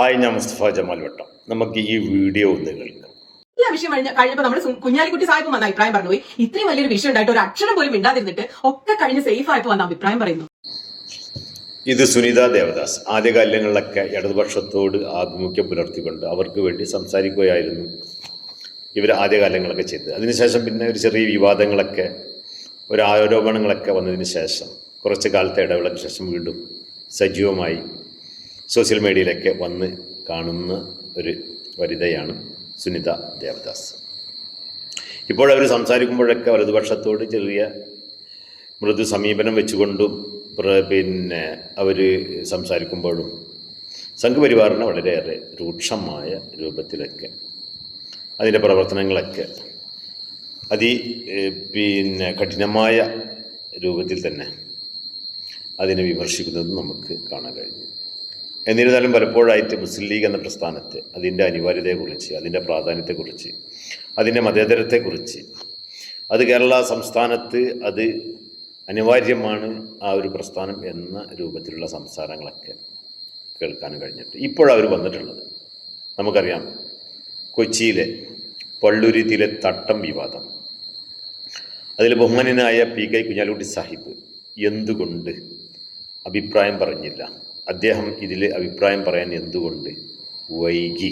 Hi ഞാൻ Mustafa Jamal വട്ടം. നമുക്ക് ഈ വീഡിയോ ഒന്ന് കേൾക്കാം. എല്ലാ വിഷയം കഴിഞ്ഞ കഴിഞ്ഞപ്പോ നമ്മൾ കുഞ്ഞാലിക്കുട്ടി സാഹിബ് വന്ന അഭിപ്രായം പറഞ്ഞു. പോയി ഇത്രയും വലിയൊരു വിഷയം ഉണ്ടായിട്ട് ഒരു അക്ഷരം പോലും മിണ്ടാതിരുന്നിട്ട് ഒക്കെ കഴിഞ്ഞ് സേഫ് ആയിട്ട് വന്ന അഭിപ്രായം പറയുന്നു. ഇത് സുനിത ദേവദാസ്. ആദ്യകാലങ്ങളിലൊക്കെ ഇടതുപക്ഷത്തോട് ആഭിമുഖ്യം പുലർത്തിക്കൊണ്ട് അവർക്ക് വേണ്ടി സംസാരിക്കുകയായിരുന്നു ഇവർ ആദ്യകാലങ്ങളൊക്കെ ചെയ്തത്. അതിനുശേഷം പിന്നെ ഒരു ചെറിയ വിവാദങ്ങളൊക്കെ ഒരു ആരോപണങ്ങളൊക്കെ വന്നതിന് ശേഷം കുറച്ച് കാലത്തെ ഇടവേളയ്ക്ക് ശേഷം വീണ്ടും സജീവമായി സോഷ്യൽ മീഡിയയിലൊക്കെ വന്ന് കാണുന്ന ഒരു വനിതയാണ് സുനിത ദേവദാസ്. ഇപ്പോൾ സംസാരിക്കുമ്പോഴൊക്കെ വലതുപക്ഷത്തോട് ചെറിയ മൃദു സമീപനം വെച്ചുകൊണ്ടും പിന്നെ അവർ സംസാരിക്കുമ്പോഴും സംഘപരിവാറിന് വളരെയേറെ രൂക്ഷമായ രൂപത്തിലൊക്കെ അതിന്റെ പ്രവർത്തനങ്ങളൊക്കെ അതി പിന്നെ കഠിനമായ രൂപത്തിൽ തന്നെ അതിനെ വിമർശിക്കുന്നതും നമുക്ക് കാണാൻ കഴിഞ്ഞു. എന്നിരുന്നാലും പലപ്പോഴായിട്ട് മുസ്ലിം ലീഗ് എന്ന പ്രസ്ഥാനത്തെ അതിന്റെ അനിവാര്യതയെക്കുറിച്ച് അതിന്റെ പ്രാധാന്യത്തെക്കുറിച്ച് അതിന്റെ മതേതരത്തെക്കുറിച്ച് അത് കേരള സംസ്ഥാനത്ത് അത് അനിവാര്യമാണ് ആ ഒരു പ്രസ്ഥാനം എന്ന രൂപത്തിലുള്ള സംസാരങ്ങളൊക്കെ കേൾക്കാൻ കഴിഞ്ഞിട്ട് ഇപ്പോഴവർ വന്നിട്ടുള്ളത്. നമുക്കറിയാം കൊച്ചിയിലെ പള്ളുരുത്തിയിലെ തട്ടം വിവാദം. അതിൽ ബഹുമാനനായ പി കെ കുഞ്ഞാലുട്ടി സാഹിബ് എന്തുകൊണ്ട് അഭിപ്രായം പറഞ്ഞില്ല? അദ്ദേഹം ഇതിൽ അഭിപ്രായം പറയാൻ എന്തുകൊണ്ട് വൈകി?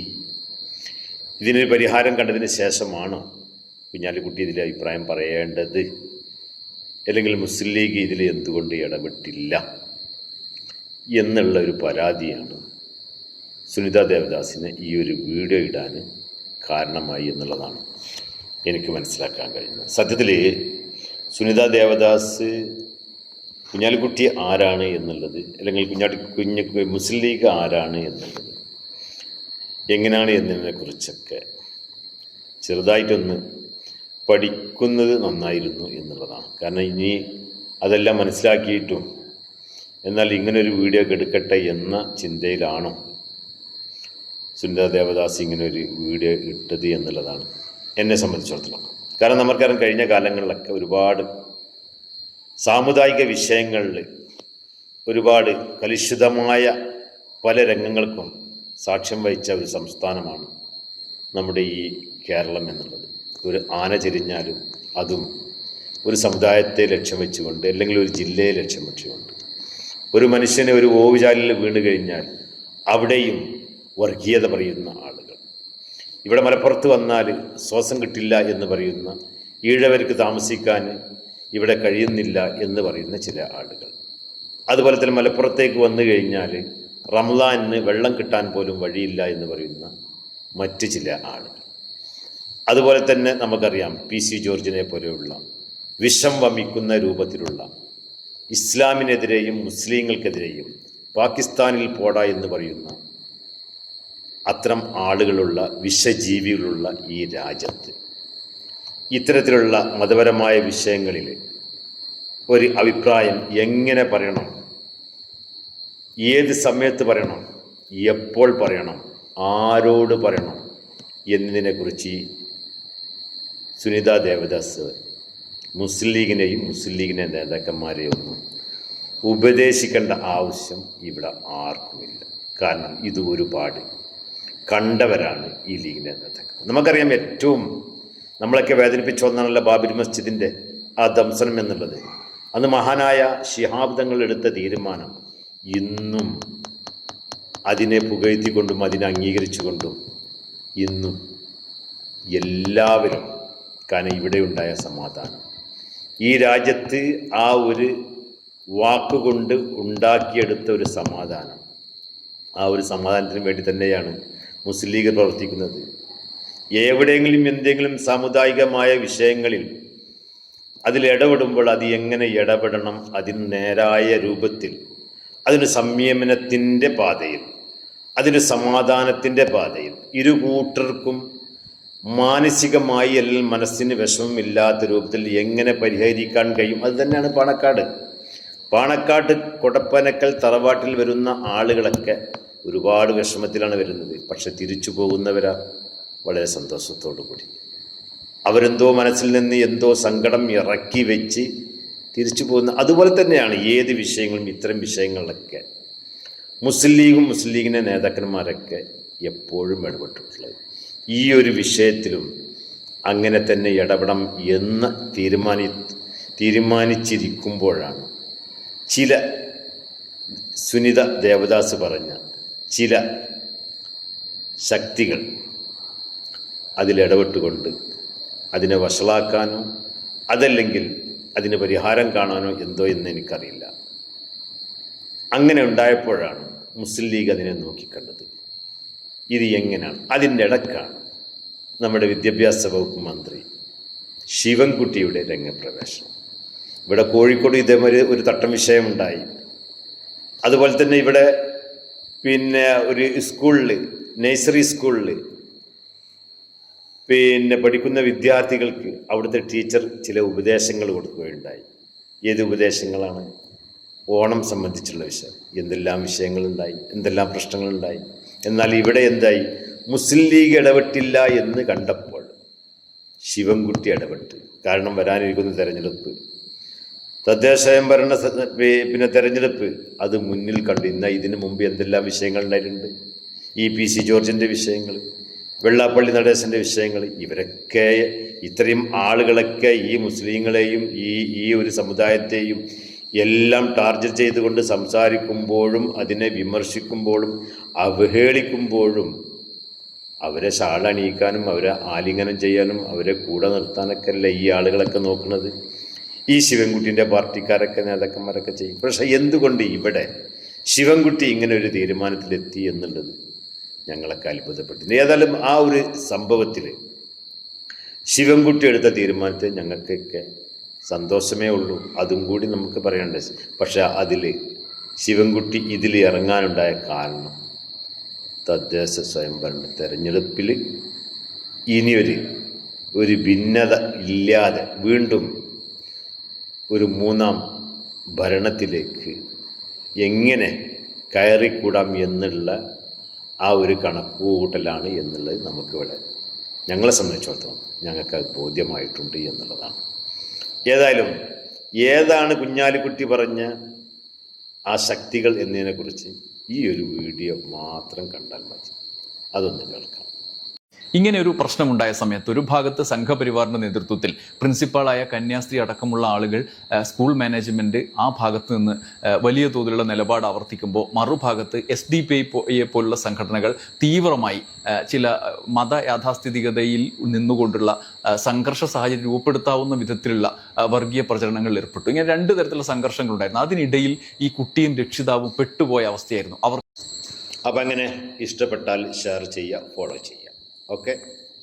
ഇതിനൊരു പരിഹാരം കണ്ടതിന് ശേഷമാണ് കുഞ്ഞാലിക്കുട്ടി ഇതിൽ അഭിപ്രായം പറയേണ്ടത്. അല്ലെങ്കിൽ മുസ്ലിം ലീഗ് ഇതിൽ എന്തുകൊണ്ട് ഇടപെട്ടില്ല എന്നുള്ള ഒരു പരാതിയാണ് സുനിത ദേവദാസിന് ഈ ഒരു വീഡിയോ ഇടാൻ കാരണമായി എന്നുള്ളതാണ് എനിക്ക് മനസ്സിലാക്കാൻ കഴിയുന്നത്. സത്യത്തിൽ സുനിത ദേവദാസ് കുഞ്ഞാലിക്കുട്ടി ആരാണ് എന്നുള്ളത് അല്ലെങ്കിൽ കുഞ്ഞാട്ടി കുഞ്ഞ് മുസ്ലിം ലീഗ് ആരാണ് എന്നുള്ളത് എങ്ങനെയാണ് എന്നതിനെ കുറിച്ചൊക്കെ ചെറുതായിട്ടൊന്ന് പഠിക്കുന്നത് നന്നായിരുന്നു എന്നുള്ളതാണ്. കാരണം ഇനി അതെല്ലാം മനസ്സിലാക്കിയിട്ടും എന്നാൽ ഇങ്ങനൊരു വീഡിയോ എടുക്കട്ടെ എന്ന ചിന്തയിലാണോ സുനിത ദേവദാസ് ഇങ്ങനൊരു വീഡിയോ ഇട്ടത് എന്നുള്ളതാണ് എന്നെ സംബന്ധിച്ചിടത്തോളം. കാരണം നമുക്കറിയാം കഴിഞ്ഞ കാലങ്ങളിലൊക്കെ ഒരുപാട് സാമുദായിക വിഷയങ്ങളിൽ ഒരുപാട് കലുഷിതമായ പല രംഗങ്ങൾക്കും സാക്ഷ്യം വഹിച്ച ഒരു സംസ്ഥാനമാണ് നമ്മുടെ ഈ കേരളം എന്നുള്ളത്. ഒരു ആന ചെരിഞ്ഞാലും അതും ഒരു സമുദായത്തെ ലക്ഷ്യം വെച്ചുകൊണ്ട് അല്ലെങ്കിൽ ഒരു ജില്ലയെ ലക്ഷ്യം വെച്ചുകൊണ്ട്. ഒരു മനുഷ്യനെ ഒരു ഓവുചാലിൽ വീണ് കഴിഞ്ഞാൽ അവിടെയും വർഗീയത പറയുന്ന ആളുകൾ. ഇവിടെ മലപ്പുറത്ത് വന്നാൽ ശ്വാസം കിട്ടില്ല എന്ന് പറയുന്ന ഈഴവർക്ക് താമസിക്കാൻ ഇവിടെ കഴിയുന്നില്ല എന്ന് പറയുന്ന ചില ആളുകൾ. അതുപോലെ തന്നെ മലപ്പുറത്തേക്ക് വന്നു കഴിഞ്ഞാൽ റംലാനിന് വെള്ളം കിട്ടാൻ പോലും വഴിയില്ല എന്ന് പറയുന്ന മറ്റ് ചില ആളുകൾ. അതുപോലെ തന്നെ നമുക്കറിയാം പി സി ജോർജിനെ പോലെയുള്ള വിഷം വമിക്കുന്ന രൂപത്തിലുള്ള ഇസ്ലാമിനെതിരെയും മുസ്ലിങ്ങൾക്കെതിരെയും പാകിസ്ഥാനിൽ പോടാ എന്ന് പറയുന്ന അത്തരം ആളുകളുള്ള വിഷജീവികളുള്ള ഈ രാജ്യത്ത് ഇത്തരത്തിലുള്ള മതപരമായ വിഷയങ്ങളിൽ ഒരു അഭിപ്രായം എങ്ങനെ പറയണം? ഏത് സമയത്ത് പറയണം? എപ്പോൾ പറയണം? ആരോട് പറയണം? എന്നതിനെക്കുറിച്ച് സുനിത ദേവദാസ് മുസ്ലിം ലീഗിനെയും മുസ്ലിം ലീഗിന്റെ നേതാക്കന്മാരെയും ഒന്നും ഉപദേശിക്കേണ്ട ആവശ്യം ഇവിടെ ആർക്കുമില്ല. കാരണം ഇത് ഒരുപാട് കണ്ടവരാണ് ഈ ലീഗിന്റെ നേതാക്കൾ നമുക്കറിയാം ഏറ്റവും നമ്മളൊക്കെ വേദനിപ്പിച്ച ഒന്നാണല്ലോ ബാബരി മസ്ജിദിന്റെ ആ ദംസനം എന്നുള്ളത്. അന്ന് മഹാനായ ശിഹാബ്ദങ്ങൾ എടുത്ത തീരുമാനം. ഇന്നും അതിനെ പുകഴ്ത്തിക്കൊണ്ടും അതിനെ അംഗീകരിച്ചുകൊണ്ടും ഇന്നും എല്ലാവരും കാരണം ഇവിടെ ഉണ്ടായ സമാധാനം. ഈ രാജ്യത്ത് ആ ഒരു വാക്കുകൊണ്ട് ഉണ്ടാക്കിയെടുത്ത ഒരു സമാധാനം. ആ ഒരു സമാധാനത്തിന് വേണ്ടി തന്നെയാണ് മുസ്ലിം ലീഗ് പ്രവർത്തിക്കുന്നത്. എവിടെയെങ്കിലും എന്തെങ്കിലും സാമുദായികമായ വിഷയങ്ങളിൽ അതിൽ ഇടപെടുമ്പോൾ അത് എങ്ങനെ ഇടപെടണം അതിന് നേരായ രൂപത്തിൽ അതിന് സംയമനത്തിന്റെ പാതയിൽ അതിന് സമാധാനത്തിന്റെ പാതയിൽ ഇരു കൂട്ടർക്കും മാനസികമായി അല്ലെങ്കിൽ മനസ്സിന് വിഷമമില്ലാത്ത രൂപത്തിൽ എങ്ങനെ പരിഹരിക്കാൻ കഴിയും? അത് തന്നെയാണ് പാണക്കാട്. പാണക്കാട് കൊടപ്പനക്കൽ തറവാട്ടിൽ വരുന്ന ആളുകളൊക്കെ ഒരുപാട് വിഷമത്തിലാണ് വരുന്നത്. പക്ഷെ തിരിച്ചു പോകുന്നവരാ. വളരെ സന്തോഷത്തോടു കൂടി. അവരെന്തോ മനസ്സിൽ നിന്ന് എന്തോ സങ്കടം ഇറക്കി വെച്ച് തിരിച്ചു പോകുന്ന അതുപോലെ തന്നെയാണ് ഏത് വിഷയങ്ങളും ഇത്തരം വിഷയങ്ങളിലൊക്കെ. മുസ്ലിം ലീഗും മുസ്ലിം ലീഗിന്റെ നേതാക്കന്മാരൊക്കെ എപ്പോഴും ഇടപെട്ടിട്ടുള്ളത്. ഈ ഒരു വിഷയത്തിലും അങ്ങനെ തന്നെ ഇടപെടണം എന്ന് തീരുമാനി തീരുമാനിച്ചിരിക്കുമ്പോഴാണ് ചില സുനിത ദേവദാസ് പറഞ്ഞ ചില ശക്തികൾ അതിലിടപെട്ടുകൊണ്ട് അതിനെ വഷളാക്കാനോ അതല്ലെങ്കിൽ അതിന് പരിഹാരം കാണാനോ എന്തോ എന്ന് എനിക്കറിയില്ല. അങ്ങനെ ഉണ്ടായപ്പോഴാണ് മുസ്ലിം ലീഗ് അതിനെ നോക്കിക്കണ്ടത്. ഇത് എങ്ങനെയാണ്? അതിന്റെ ഇടക്കാണ് നമ്മുടെ വിദ്യാഭ്യാസ വകുപ്പ് മന്ത്രി ശിവൻകുട്ടിയുടെ രംഗപ്രവേശനം. ഇവിടെ കോഴിക്കോട് ഇതേമാതിരി ഒരു തട്ടം വിഷയമുണ്ടായി. അതുപോലെ തന്നെ ഇവിടെ പിന്നെ ഒരു സ്കൂളിൽ നേഴ്സറി സ്കൂളിൽ പിന്നെ പഠിക്കുന്ന വിദ്യാർത്ഥികൾക്ക് അവിടുത്തെ ടീച്ചർ ചില ഉപദേശങ്ങൾ കൊടുക്കുകയുണ്ടായി. ഏത് ഉപദേശങ്ങളാണ്? ഓണം സംബന്ധിച്ചുള്ള വിഷയം. എന്തെല്ലാം വിഷയങ്ങളുണ്ടായി? എന്തെല്ലാം പ്രശ്നങ്ങളുണ്ടായി? എന്നാൽ ഇവിടെ എന്തായി? മുസ്ലിം ലീഗ് ഇടപെട്ടില്ല എന്ന് കണ്ടപ്പോൾ ശിവൻകുട്ടി ഇടപെട്ട്. കാരണം വരാനിരിക്കുന്ന തെരഞ്ഞെടുപ്പ്. തദ്ദേശ സ്വയംഭരണ പിന്നെ തെരഞ്ഞെടുപ്പ്. അത് മുന്നിൽ കണ്ടു. ഇന്ന് ഇതിനു മുമ്പ് എന്തെല്ലാം വിഷയങ്ങൾ ഉണ്ടായിട്ടുണ്ട്? ഇ പി സി ജോർജിന്റെ വിഷയങ്ങൾ വെള്ളാപ്പള്ളി നടേശന്റെ വിഷയങ്ങൾ ഇവരൊക്കെ ഇത്രയും ആളുകളൊക്കെ ഈ മുസ്ലിങ്ങളെയും ഈ ഈ ഒരു സമുദായത്തെയും എല്ലാം ടാർഗറ്റ് ചെയ്തുകൊണ്ട് സംസാരിക്കുമ്പോഴും അതിനെ വിമർശിക്കുമ്പോഴും അവഹേളിക്കുമ്പോഴും അവരെ ശാളണിയിക്കാനും അവരെ ആലിംഗനം ചെയ്യാനും അവരെ കൂടെ നിർത്താനൊക്കെ അല്ല ഈ ആളുകളൊക്കെ നോക്കുന്നത്? ഈ ശിവൻകുട്ടിന്റെ പാർട്ടിക്കാരൊക്കെ നേതാക്കന്മാരൊക്കെ ചെയ്യും. പക്ഷേ എന്തുകൊണ്ട് ഇവിടെ ശിവൻകുട്ടി ഇങ്ങനെ ഒരു തീരുമാനത്തിലെത്തി എന്നുള്ളത്? ഞങ്ങളൊക്കെ അത്ഭുതപ്പെട്ടു ഏതായാലും ആ ഒരു സംഭവത്തിൽ ശിവൻകുട്ടി എടുത്ത തീരുമാനത്തെ ഞങ്ങൾക്കൊക്കെ സന്തോഷമേ ഉള്ളൂ. അതും കൂടി നമുക്ക് പറയേണ്ട പക്ഷെ അതിൽ ശിവൻകുട്ടി ഇതിൽ ഇറങ്ങാനുണ്ടായ കാരണം തദ്ദേശ സ്വയംഭരണ തെരഞ്ഞെടുപ്പിൽ ഇനിയൊരു ഒരു ഭിന്നത ഇല്ലാതെ വീണ്ടും ഒരു മൂന്നാം ഭരണത്തിലേക്ക് എങ്ങനെ കയറിക്കൂടാം എന്നുള്ള ആ ഒരു കണക്കുകൂട്ടലാണ് എന്നുള്ളത് നമുക്കിവിടെ ഞങ്ങളെ സംബന്ധിച്ചിടത്തോളം ഞങ്ങൾക്ക് അത് ബോധ്യമായിട്ടുണ്ട് എന്നുള്ളതാണ്. ഏതായാലും ഏതാണ് കുഞ്ഞാലിക്കുട്ടി പറഞ്ഞ ആ ശക്തികൾ എന്നതിനെക്കുറിച്ച് ഈ ഒരു വീഡിയോ മാത്രം കണ്ടാൽ മതി. അതൊന്ന് കേൾക്കാം. ഇങ്ങനെ ഒരു പ്രശ്നമുണ്ടായ സമയത്ത് ഒരു ഭാഗത്ത് സംഘപരിവാറിന്റെ നേതൃത്വത്തിൽ പ്രിൻസിപ്പാളായ കന്യാസ്ത്രീ അടക്കമുള്ള ആളുകൾ സ്കൂൾ മാനേജ്മെന്റ് ആ ഭാഗത്ത് നിന്ന് വലിയ തോതിലുള്ള നിലപാട് ആവർത്തിക്കുമ്പോൾ മറുഭാഗത്ത് എസ് ഡി പി ഐ പോലുള്ള സംഘടനകൾ തീവ്രമായി ചില മത യാഥാസ്ഥിതികതയിൽ നിന്നുകൊണ്ടുള്ള സംഘർഷ സാഹചര്യം രൂപപ്പെടുത്താവുന്ന വിധത്തിലുള്ള വർഗീയ പ്രചരണങ്ങളിൽ ഏർപ്പെട്ടു. ഇങ്ങനെ രണ്ട് തരത്തിലുള്ള സംഘർഷങ്ങൾ ഉണ്ടായിരുന്നു അതിനിടയിൽ ഈ കുട്ടിയും രക്ഷിതാവും പെട്ടുപോയ അവസ്ഥയായിരുന്നു. അവർ അപ്പം അങ്ങനെ ഇഷ്ടപ്പെട്ടാൽ ഷെയർ ചെയ്യുക ഫോളോ ചെയ്യുക. Okay.